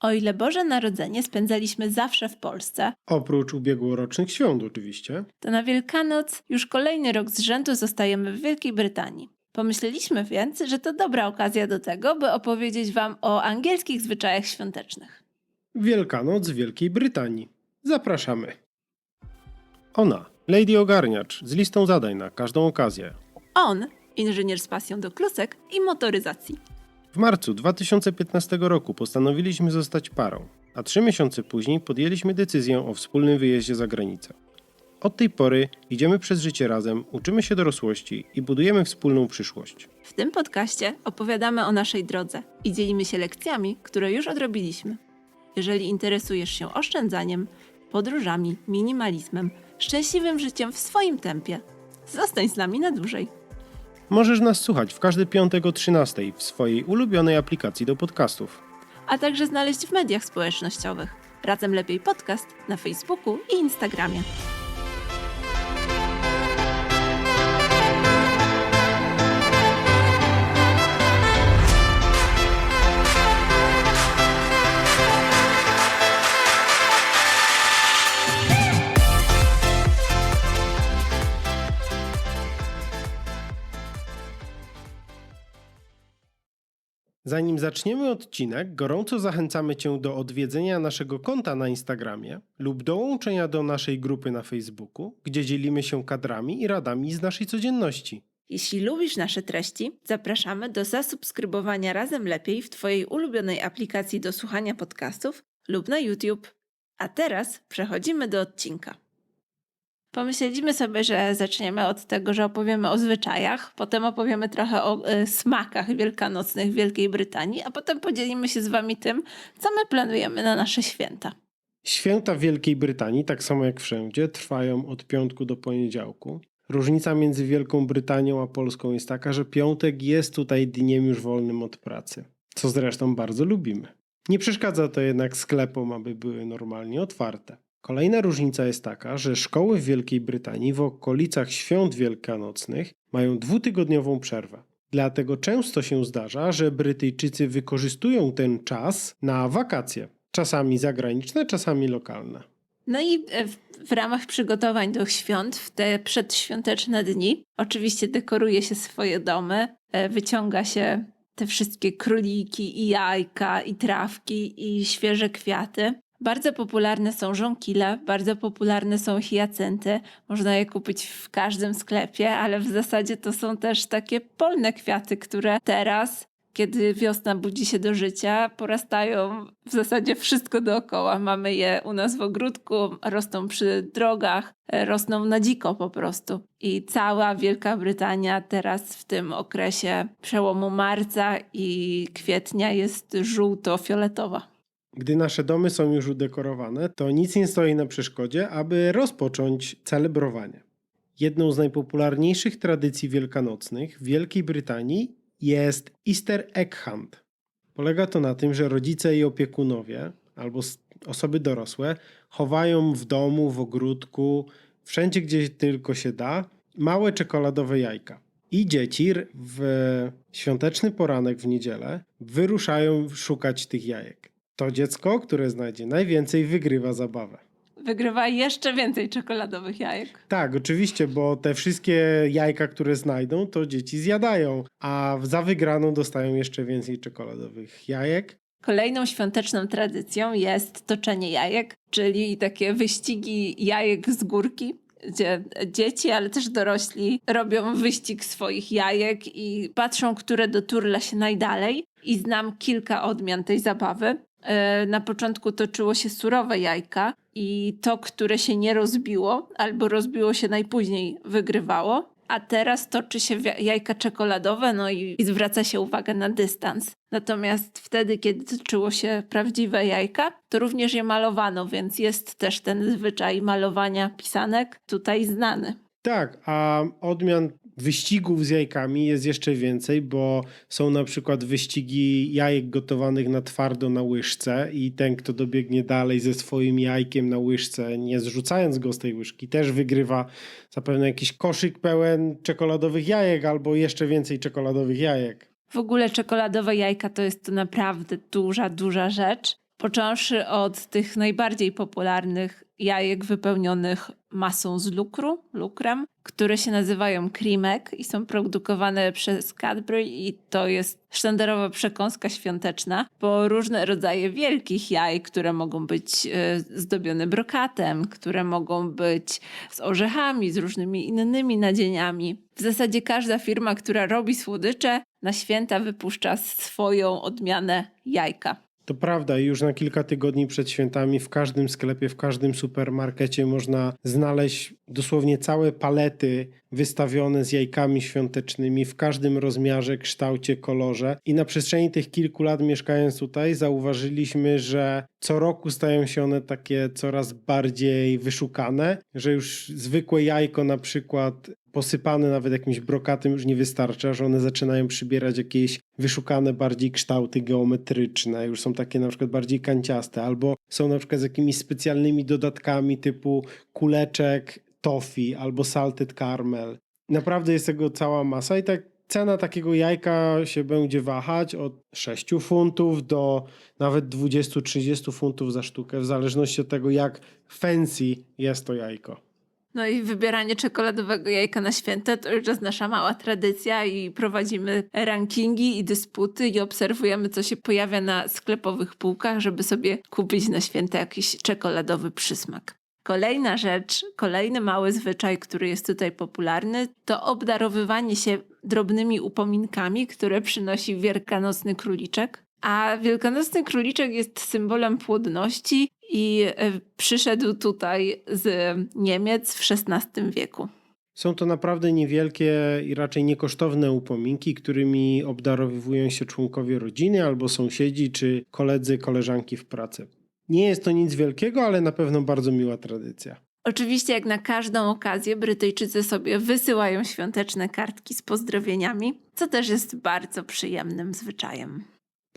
O ile Boże Narodzenie spędzaliśmy zawsze w Polsce, Oprócz ubiegłorocznych świąt oczywiście. to na Wielkanoc już kolejny rok z rzędu zostajemy w Wielkiej Brytanii. Pomyśleliśmy więc, że to dobra okazja do tego, by opowiedzieć Wam o angielskich zwyczajach świątecznych. Wielkanoc w Wielkiej Brytanii. Zapraszamy. Ona, Lady Ogarniacz, z listą zadań na każdą okazję. On, inżynier z pasją do klusek i motoryzacji. W marcu 2015 roku postanowiliśmy zostać parą, a trzy miesiące później podjęliśmy decyzję o wspólnym wyjeździe za granicę. Od tej pory idziemy przez życie razem, uczymy się dorosłości i budujemy wspólną przyszłość. W tym podcaście opowiadamy o naszej drodze i dzielimy się lekcjami, które już odrobiliśmy. Jeżeli interesujesz się oszczędzaniem, podróżami, minimalizmem, szczęśliwym życiem w swoim tempie, zostań z nami na dłużej. Możesz nas słuchać w każdy piątek o 13 w swojej ulubionej aplikacji do podcastów. a także znaleźć w mediach społecznościowych. Razem Lepiej Podcast na Facebooku i Instagramie. Zanim zaczniemy odcinek, gorąco zachęcamy Cię do odwiedzenia naszego konta na Instagramie lub dołączenia do naszej grupy na Facebooku, gdzie dzielimy się kadrami i radami z naszej codzienności. Jeśli lubisz nasze treści, zapraszamy do zasubskrybowania Razem Lepiej w Twojej ulubionej aplikacji do słuchania podcastów lub na YouTube. A teraz przechodzimy do odcinka. Pomyśleliśmy sobie, że zaczniemy od tego, że opowiemy o zwyczajach, potem opowiemy trochę o e, smakach wielkanocnych w Wielkiej Brytanii, a potem podzielimy się z Wami tym, co my planujemy na nasze święta. Święta w Wielkiej Brytanii, tak samo jak wszędzie, trwają od piątku do poniedziałku. Różnica między Wielką Brytanią a Polską jest taka, że piątek jest tutaj dniem już wolnym od pracy, co zresztą bardzo lubimy. Nie przeszkadza to jednak sklepom, aby były normalnie otwarte. Kolejna różnica jest taka, że szkoły w Wielkiej Brytanii w okolicach świąt wielkanocnych mają dwutygodniową przerwę. Dlatego często się zdarza, że Brytyjczycy wykorzystują ten czas na wakacje. Czasami zagraniczne, czasami lokalne. No i e, w, w ramach przygotowań do świąt, w te przedświąteczne dni, oczywiście dekoruje się swoje domy, e, wyciąga się te wszystkie króliki i jajka i trawki i świeże kwiaty. Bardzo popularne są żonkile, bardzo popularne są hiacynty. Można je kupić w każdym sklepie, ale w zasadzie to są też takie polne kwiaty, które teraz, kiedy wiosna budzi się do życia, porastają w zasadzie wszystko dookoła. Mamy je u nas w ogródku, rosną przy drogach, e, rosną na dziko po prostu. I cała Wielka Brytania teraz w tym okresie przełomu marca i kwietnia jest żółto-fioletowa. Gdy nasze domy są już udekorowane, to nic nie stoi na przeszkodzie, aby rozpocząć celebrowanie. Jedną z najpopularniejszych tradycji wielkanocnych w Wielkiej Brytanii jest Easter Egg Hunt. Polega to na tym, że rodzice i opiekunowie albo osoby dorosłe chowają w domu, w ogródku, wszędzie gdzie tylko się da, małe czekoladowe jajka. I dzieci w świąteczny poranek w niedzielę wyruszają szukać tych jajek. To dziecko, które znajdzie najwięcej, wygrywa zabawę. Wygrywa jeszcze więcej czekoladowych jajek. Tak, oczywiście, bo te wszystkie jajka, które znajdą, to dzieci zjadają, a za wygraną dostają jeszcze więcej czekoladowych jajek. Kolejną świąteczną tradycją jest toczenie jajek, czyli takie wyścigi jajek z górki, gdzie dzieci, ale też dorośli robią wyścig swoich jajek i patrzą, które doturla się najdalej. I znam kilka odmian tej zabawy. E, Na początku toczyło się surowe jajka i to, które się nie rozbiło albo rozbiło się najpóźniej, wygrywało. A teraz toczy się jajka czekoladowe, no i, i zwraca się uwagę na dystans. Natomiast wtedy, kiedy toczyło się prawdziwe jajka, to również je malowano, więc jest też ten zwyczaj malowania pisanek tutaj znany. Tak, a odmian wyścigów z jajkami jest jeszcze więcej, bo są na przykład wyścigi jajek gotowanych na twardo na łyżce i ten, kto dobiegnie dalej ze swoim jajkiem na łyżce, nie zrzucając go z tej łyżki, też wygrywa zapewne jakiś koszyk pełen czekoladowych jajek albo jeszcze więcej czekoladowych jajek. W ogóle czekoladowe jajka to jest to naprawdę duża, duża rzecz. Począwszy od tych najbardziej popularnych jajek wypełnionych masą z lukru, lukrem, które się nazywają krimek i są produkowane przez Cadbury i to jest sztandarowa przekąska świąteczna, po różne rodzaje wielkich jaj, które mogą być e, zdobione brokatem, które mogą być z orzechami, z różnymi innymi nadzieniami. W zasadzie każda firma, która robi słodycze, na święta wypuszcza swoją odmianę jajka. To prawda, już na kilka tygodni przed świętami w każdym sklepie, w każdym supermarkecie można znaleźć dosłownie całe palety wystawione z jajkami świątecznymi w każdym rozmiarze, kształcie, kolorze. I na przestrzeni tych kilku lat mieszkając tutaj, zauważyliśmy, że co roku stają się one takie coraz bardziej wyszukane, że już zwykłe jajko na przykład posypane nawet jakimś brokatem już nie wystarcza, że one zaczynają przybierać jakieś wyszukane bardziej kształty geometryczne, już są takie na przykład bardziej kanciaste, albo są na przykład z jakimiś specjalnymi dodatkami typu kuleczek toffee albo salted caramel. Naprawdę jest tego cała masa i tak cena takiego jajka się będzie wahać od 6 funtów do nawet 20-30 funtów za sztukę, w zależności od tego jak fancy jest to jajko. No i wybieranie czekoladowego jajka na święta to już jest nasza mała tradycja i prowadzimy rankingi i dysputy i obserwujemy, co się pojawia na sklepowych półkach, żeby sobie kupić na święta jakiś czekoladowy przysmak. Kolejna rzecz, kolejny mały zwyczaj, który jest tutaj popularny, to obdarowywanie się drobnymi upominkami, które przynosi wielkanocny króliczek. A wielkanocny króliczek jest symbolem płodności i e, przyszedł tutaj z Niemiec w XVI wieku. Są to naprawdę niewielkie i raczej niekosztowne upominki, którymi obdarowywują się członkowie rodziny albo sąsiedzi czy koledzy, koleżanki w pracy. Nie jest to nic wielkiego, ale na pewno bardzo miła tradycja. Oczywiście, jak na każdą okazję, Brytyjczycy sobie wysyłają świąteczne kartki z pozdrowieniami, co też jest bardzo przyjemnym zwyczajem.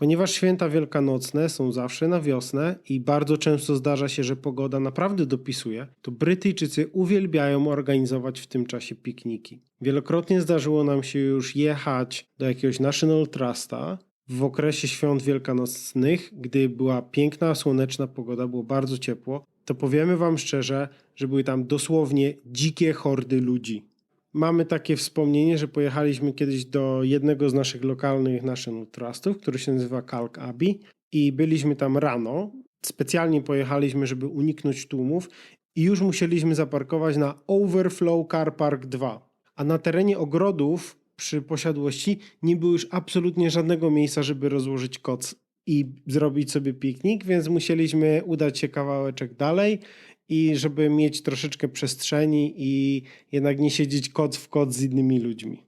Ponieważ święta wielkanocne są zawsze na wiosnę i bardzo często zdarza się, że pogoda naprawdę dopisuje, to Brytyjczycy uwielbiają organizować w tym czasie pikniki. Wielokrotnie zdarzyło nam się już jechać do jakiegoś National Trusta w okresie świąt wielkanocnych, gdy była piękna, słoneczna pogoda, było bardzo ciepło, to powiemy Wam szczerze, że były tam dosłownie dzikie hordy ludzi. Mamy takie wspomnienie, że pojechaliśmy kiedyś do jednego z naszych lokalnych National Trustów, który się nazywa Kalk Abbey i byliśmy tam rano. Specjalnie pojechaliśmy, żeby uniknąć tłumów i już musieliśmy zaparkować na Overflow Car Park 2. A na terenie ogrodów przy posiadłości nie było już absolutnie żadnego miejsca, żeby rozłożyć koc i zrobić sobie piknik, więc musieliśmy udać się kawałeczek dalej i żeby mieć troszeczkę przestrzeni i jednak nie siedzieć koc w koc z innymi ludźmi.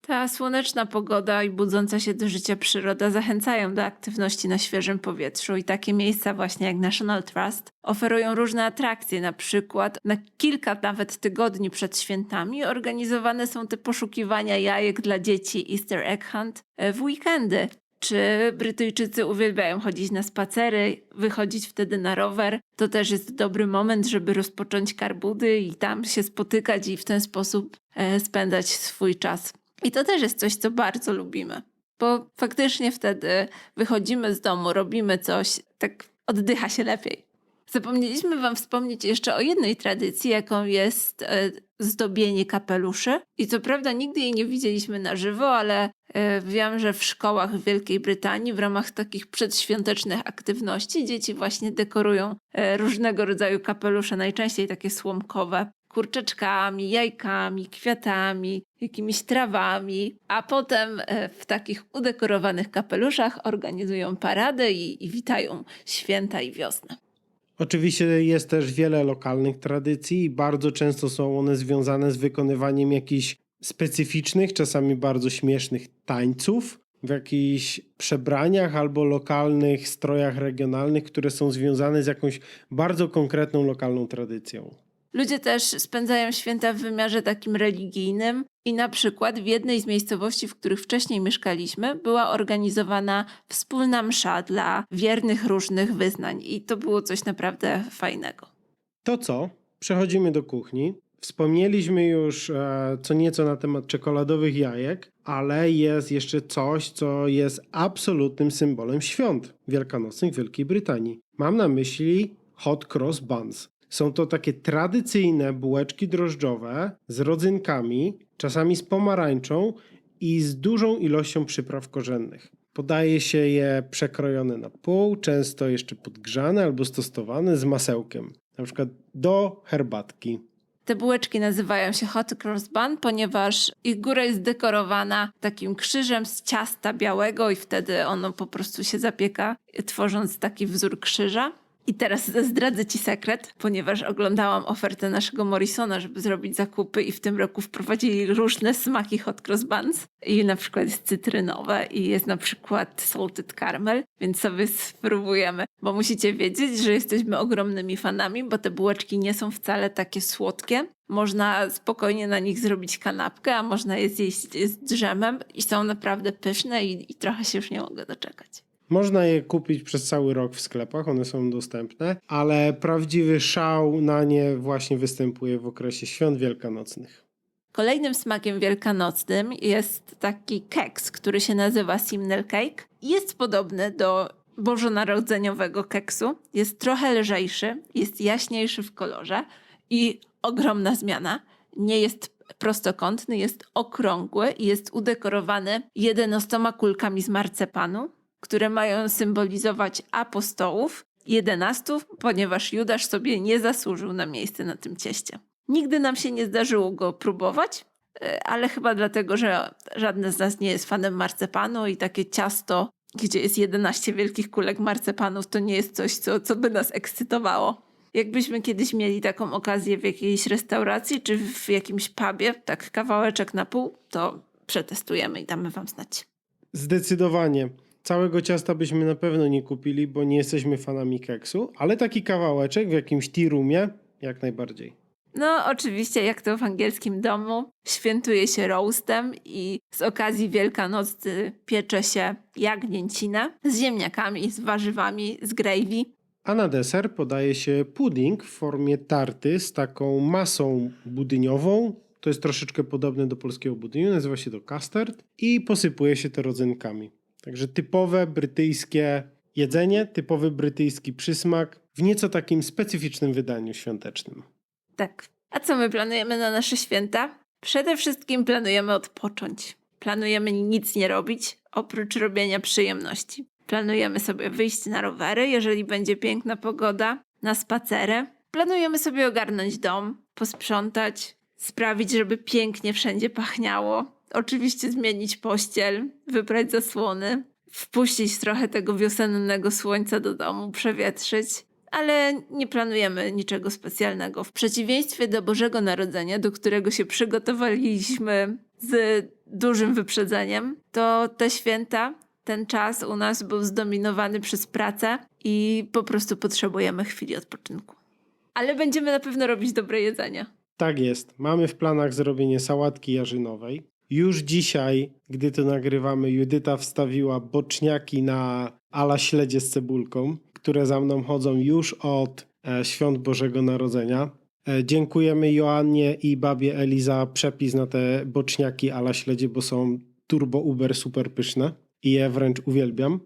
Ta słoneczna pogoda i budząca się do życia przyroda zachęcają do aktywności na świeżym powietrzu i takie miejsca właśnie jak National Trust oferują różne atrakcje, na przykład na kilka nawet tygodni przed świętami organizowane są te poszukiwania jajek dla dzieci Easter Egg Hunt e, w weekendy. Czy Brytyjczycy uwielbiają chodzić na spacery, wychodzić wtedy na rower? To też jest dobry moment, żeby rozpocząć karbudy i tam się spotykać i w ten sposób e, spędzać swój czas. I to też jest coś, co bardzo lubimy, bo faktycznie wtedy wychodzimy z domu, robimy coś, tak oddycha się lepiej. Zapomnieliśmy Wam wspomnieć jeszcze o jednej tradycji, jaką jest e, zdobienie kapeluszy. I co prawda nigdy jej nie widzieliśmy na żywo, ale e, wiem, że w szkołach w Wielkiej Brytanii w ramach takich przedświątecznych aktywności dzieci właśnie dekorują e, różnego rodzaju kapelusze, najczęściej takie słomkowe, kurczeczkami, jajkami, kwiatami, jakimiś trawami, a potem w takich udekorowanych kapeluszach organizują paradę i, i witają święta i wiosnę. Oczywiście jest też wiele lokalnych tradycji i bardzo często są one związane z wykonywaniem jakichś specyficznych, czasami bardzo śmiesznych tańców w jakichś przebraniach albo lokalnych strojach regionalnych, które są związane z jakąś bardzo konkretną lokalną tradycją. Ludzie też spędzają święta w wymiarze takim religijnym i na przykład w jednej z miejscowości, w których wcześniej mieszkaliśmy, była organizowana wspólna msza dla wiernych różnych wyznań i to było coś naprawdę fajnego. To co? Przechodzimy do kuchni. Wspomnieliśmy już e, co nieco na temat czekoladowych jajek, ale jest jeszcze coś, co jest absolutnym symbolem świąt wielkanocnych Wielkiej Brytanii. Mam na myśli hot cross buns. Są to takie tradycyjne bułeczki drożdżowe z rodzynkami, czasami z pomarańczą i z dużą ilością przypraw korzennych. Podaje się je przekrojone na pół, często jeszcze podgrzane albo stosowane z masełkiem, na przykład do herbatki. Te bułeczki nazywają się hot cross bun, ponieważ ich góra jest dekorowana takim krzyżem z ciasta białego i wtedy ono po prostu się zapieka, tworząc taki wzór krzyża. I teraz zdradzę Ci sekret, ponieważ oglądałam ofertę naszego Morrisona, żeby zrobić zakupy i w tym roku wprowadzili różne smaki hot cross buns. I na przykład jest cytrynowe i jest na przykład salted caramel, więc sobie spróbujemy. Bo musicie wiedzieć, że jesteśmy ogromnymi fanami, bo te bułeczki nie są wcale takie słodkie. Można spokojnie na nich zrobić kanapkę, a można je zjeść z drzemem i są naprawdę pyszne i, i trochę się już nie mogę doczekać. Można je kupić przez cały rok w sklepach, one są dostępne, ale prawdziwy szał na nie właśnie występuje w okresie świąt wielkanocnych. Kolejnym smakiem wielkanocnym jest taki keks, który się nazywa Simnel Cake. Jest podobny do bożonarodzeniowego keksu. Jest trochę lżejszy, jest jaśniejszy w kolorze i ogromna zmiana. Nie jest prostokątny, jest okrągły i jest udekorowany jedenastoma kulkami z marcepanu, które mają symbolizować apostołów, jedenastu, ponieważ Judasz sobie nie zasłużył na miejsce na tym cieście. Nigdy nam się nie zdarzyło go próbować, e, ale chyba dlatego, że żadne z nas nie jest fanem marcepanu i takie ciasto, gdzie jest 11 wielkich kulek marcepanów, to nie jest coś, co, co by nas ekscytowało. Jakbyśmy kiedyś mieli taką okazję w jakiejś restauracji czy w jakimś pubie, tak kawałeczek na pół, to przetestujemy i damy wam znać. Zdecydowanie. Całego ciasta byśmy na pewno nie kupili, bo nie jesteśmy fanami keksu, ale taki kawałeczek w jakimś tea roomie jak najbardziej. No, oczywiście, jak to w angielskim domu, świętuje się roastem i z okazji Wielkanocy piecze się jagnięcinę z ziemniakami, z warzywami, z gravy. A na deser podaje się pudding w formie tarty z taką masą budyniową. To jest troszeczkę podobne do polskiego budyniu, nazywa się to custard i posypuje się to rodzynkami. Także typowe brytyjskie jedzenie, typowy brytyjski przysmak w nieco takim specyficznym wydaniu świątecznym. Tak. A co my planujemy na nasze święta? Przede wszystkim planujemy odpocząć. Planujemy nic nie robić, oprócz robienia przyjemności. Planujemy sobie wyjść na rowery, jeżeli będzie piękna pogoda, na spacery. Planujemy sobie ogarnąć dom, posprzątać, sprawić, żeby pięknie wszędzie pachniało. Oczywiście zmienić pościel, wybrać zasłony, wpuścić trochę tego wiosennego słońca do domu, przewietrzyć. Ale nie planujemy niczego specjalnego. W przeciwieństwie do Bożego Narodzenia, do którego się przygotowaliśmy z dużym wyprzedzeniem, to te święta, ten czas u nas był zdominowany przez pracę i po prostu potrzebujemy chwili odpoczynku. Ale będziemy na pewno robić dobre jedzenie. Tak jest. Mamy w planach zrobienie sałatki jarzynowej. Już dzisiaj, gdy to nagrywamy, Judyta wstawiła boczniaki na ala śledzie z cebulką, które za mną chodzą już od e, świąt Bożego Narodzenia. E, dziękujemy Joannie i babie Eli za przepis na te boczniaki ala śledzie, bo są turbo uber super pyszne i je wręcz uwielbiam.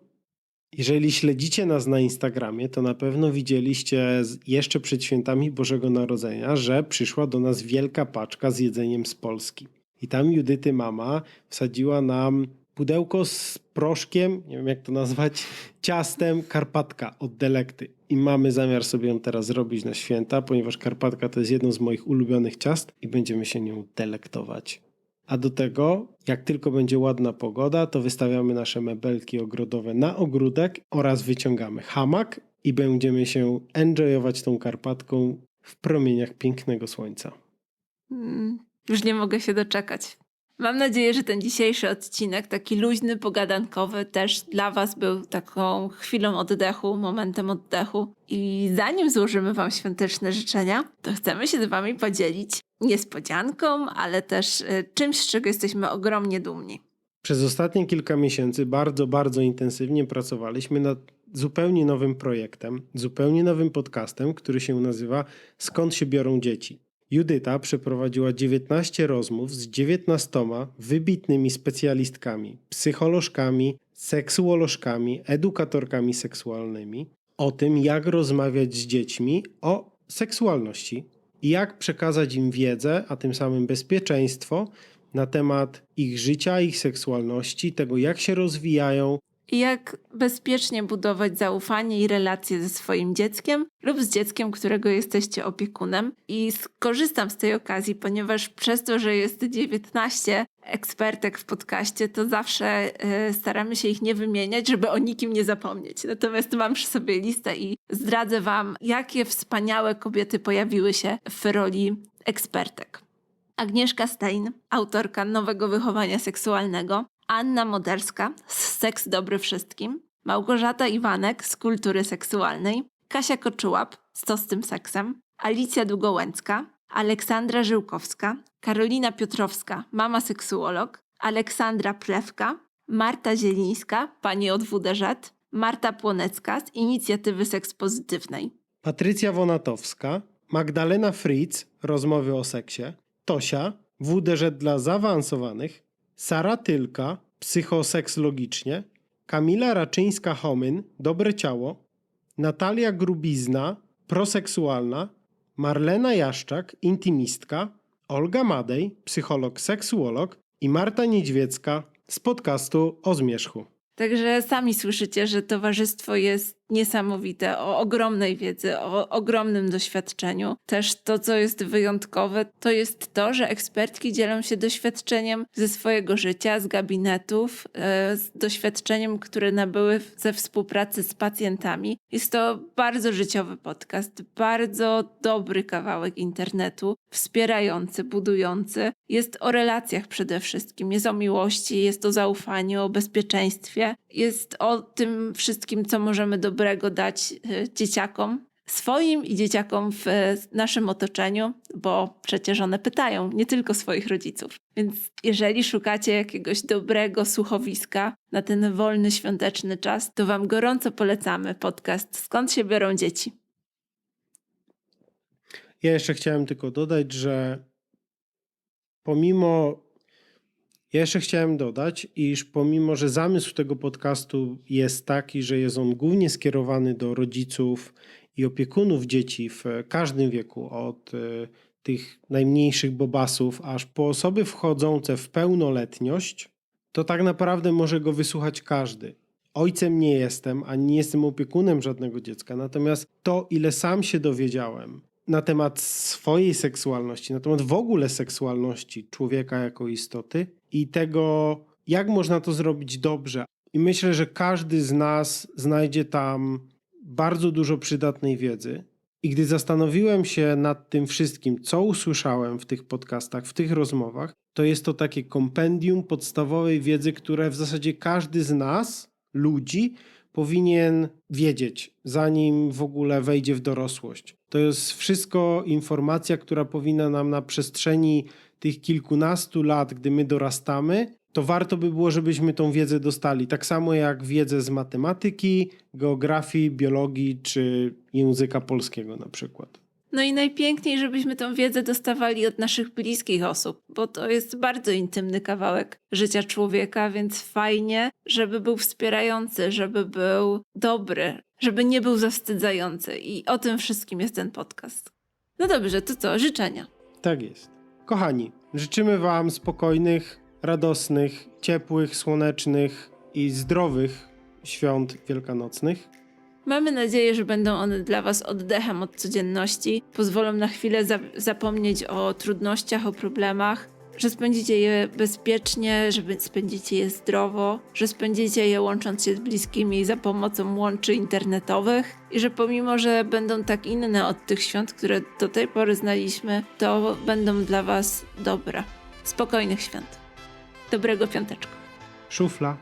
Jeżeli śledzicie nas na Instagramie, to na pewno widzieliście jeszcze przed świętami Bożego Narodzenia, że przyszła do nas wielka paczka z jedzeniem z Polski. I tam Judyty mama wsadziła nam pudełko z proszkiem, nie wiem jak to nazwać, ciastem Karpatka od Delekty. I mamy zamiar sobie ją teraz zrobić na święta, ponieważ Karpatka to jest jedno z moich ulubionych ciast i będziemy się nią delektować. A do tego, jak tylko będzie ładna pogoda, to wystawiamy nasze mebelki ogrodowe na ogródek oraz wyciągamy hamak i będziemy się enjoyować tą Karpatką w promieniach pięknego słońca. Mm, już nie mogę się doczekać. Mam nadzieję, że ten dzisiejszy odcinek, taki luźny, pogadankowy, też dla Was był taką chwilą oddechu, momentem oddechu. I zanim złożymy Wam świąteczne życzenia, to chcemy się z Wami podzielić niespodzianką, ale też y, czymś, z czego jesteśmy ogromnie dumni. Przez ostatnie kilka miesięcy bardzo, bardzo intensywnie pracowaliśmy nad zupełnie nowym projektem, zupełnie nowym podcastem, który się nazywa Skąd się biorą dzieci. Judyta przeprowadziła 19 rozmów z 19 wybitnymi specjalistkami, psycholożkami, seksuolożkami, edukatorkami seksualnymi o tym, jak rozmawiać z dziećmi o seksualności i jak przekazać im wiedzę, a tym samym bezpieczeństwo na temat ich życia, ich seksualności, tego jak się rozwijają, jak bezpiecznie budować zaufanie i relacje ze swoim dzieckiem lub z dzieckiem, którego jesteście opiekunem. I skorzystam z tej okazji, ponieważ przez to, że jest 19 ekspertek w podcaście, to zawsze e, staramy się ich nie wymieniać, żeby o nikim nie zapomnieć. Natomiast mam przy sobie listę i zdradzę Wam, jakie wspaniałe kobiety pojawiły się w roli ekspertek. Agnieszka Stein, autorka nowego wychowania seksualnego, Anna Moderska z Seks Dobry Wszystkim, Małgorzata Iwanek z Kultury Seksualnej, Kasia Koczułap z To z tym seksem, Alicja Długołęcka, Aleksandra Żyłkowska, Karolina Piotrowska, mama seksuolog, Aleksandra Plewka, Marta Zielińska, pani od WDŻ, Marta Płonecka z Inicjatywy Seks Pozytywnej. Patrycja Wonatowska, Magdalena Fritz, rozmowy o seksie, Tosia, WDŻ dla zaawansowanych, Sara Tylka, psychoseks logicznie, Kamila Raczyńska-Homyn, dobre ciało, Natalia Grubizna, proseksualna, Marlena Jaszczak, intymistka, Olga Madej, psycholog seksuolog i Marta Niedźwiecka z podcastu o zmierzchu. Także sami słyszycie, że towarzystwo jest niesamowite, o ogromnej wiedzy, o ogromnym doświadczeniu. Też to, co jest wyjątkowe, to jest to, że ekspertki dzielą się doświadczeniem ze swojego życia, z gabinetów, e, z doświadczeniem, które nabyły ze współpracy z pacjentami. Jest to bardzo życiowy podcast, bardzo dobry kawałek internetu, wspierający, budujący. Jest o relacjach przede wszystkim, jest o miłości, jest o zaufaniu, o bezpieczeństwie, jest o tym wszystkim, co możemy dobrego dać e, dzieciakom. Swoim i dzieciakom w e, naszym otoczeniu, bo przecież one pytają nie tylko swoich rodziców. Więc jeżeli szukacie jakiegoś dobrego słuchowiska na ten wolny świąteczny czas, to Wam gorąco polecamy podcast Skąd się biorą dzieci. Ja jeszcze chciałem tylko dodać, że pomimo. Ja jeszcze chciałem dodać, iż pomimo, że zamysł tego podcastu jest taki, że jest on głównie skierowany do rodziców i opiekunów dzieci w każdym wieku, od y, tych najmniejszych bobasów, aż po osoby wchodzące w pełnoletność, to tak naprawdę może go wysłuchać każdy. Ojcem nie jestem, ani nie jestem opiekunem żadnego dziecka, natomiast to, ile sam się dowiedziałem na temat swojej seksualności, na temat w ogóle seksualności człowieka jako istoty i tego, jak można to zrobić dobrze. I myślę, że każdy z nas znajdzie tam bardzo dużo przydatnej wiedzy. I gdy zastanowiłem się nad tym wszystkim, co usłyszałem w tych podcastach, w tych rozmowach, to jest to takie kompendium podstawowej wiedzy, które w zasadzie każdy z nas, ludzi, powinien wiedzieć, zanim w ogóle wejdzie w dorosłość. To jest wszystko informacja, która powinna nam na przestrzeni tych kilkunastu lat, gdy my dorastamy, to warto by było, żebyśmy tą wiedzę dostali. Tak samo jak wiedzę z matematyki, geografii, biologii czy języka polskiego na przykład. No i najpiękniej, żebyśmy tą wiedzę dostawali od naszych bliskich osób, bo to jest bardzo intymny kawałek życia człowieka, więc fajnie, żeby był wspierający, żeby był dobry, żeby nie był zawstydzający. I o tym wszystkim jest ten podcast. No dobrze, to co? Życzenia. Tak jest. Kochani, życzymy Wam spokojnych, radosnych, ciepłych, słonecznych i zdrowych świąt wielkanocnych. Mamy nadzieję, że będą one dla Was oddechem od codzienności, pozwolą na chwilę za zapomnieć o trudnościach, o problemach, że spędzicie je bezpiecznie, że spędzicie je zdrowo, że spędzicie je łącząc się z bliskimi za pomocą łączy internetowych i że pomimo, że będą tak inne od tych świąt, które do tej pory znaliśmy, to będą dla Was dobre. Spokojnych świąt. Dobrego piąteczka. Szufla.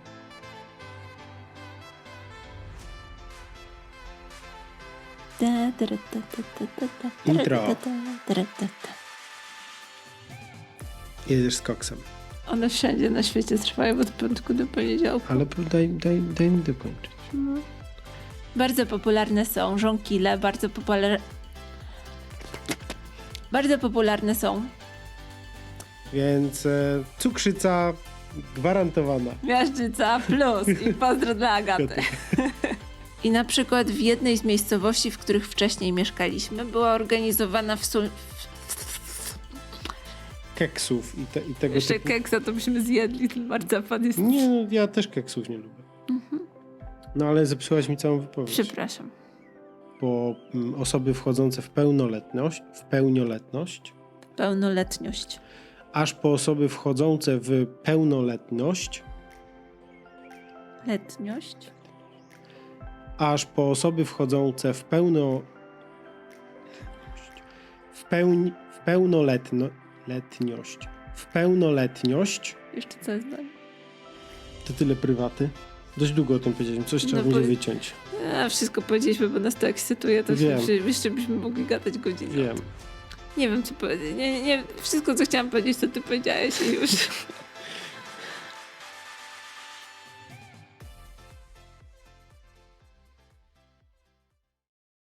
Intro. Jedziesz z koksem. One wszędzie na świecie trwają od piątku do poniedziałku. Ale daj, daj, daj mi dokończyć. Bardzo popularne są żonkile, bardzo popularne... Bardzo popularne są Więc e, cukrzyca gwarantowana. Miażdżyca plus i pozdro dla Agaty. I na przykład w jednej z miejscowości, w których wcześniej mieszkaliśmy, była organizowana w. Keksów i, te, i tego Jeszcze typu. keksa to byśmy zjedli, ten marcepan jest... Nie, no, ja też keksów nie lubię. No ale zepsułaś mi całą wypowiedź. Przepraszam. Bo mm, osoby wchodzące w pełnoletność, w pełnioletność, Pełnoletność. aż po osoby wchodzące w pełnoletność, Letność. aż po osoby wchodzące w pełno... w, pełni, w pełnoletno, letność, w pełnoletność, Jeszcze co jest dalej? to tyle prywaty. Dość długo o tym powiedzieliśmy, coś trzeba No będzie wyciąć. A, wszystko powiedzieliśmy, bo nas to ekscytuje, to Wiem. się, jeszcze byśmy mogli gadać godzinę. Wiem. Nie wiem, co powiedzieć. Nie, nie, wszystko, co chciałam powiedzieć, to ty powiedziałeś i już.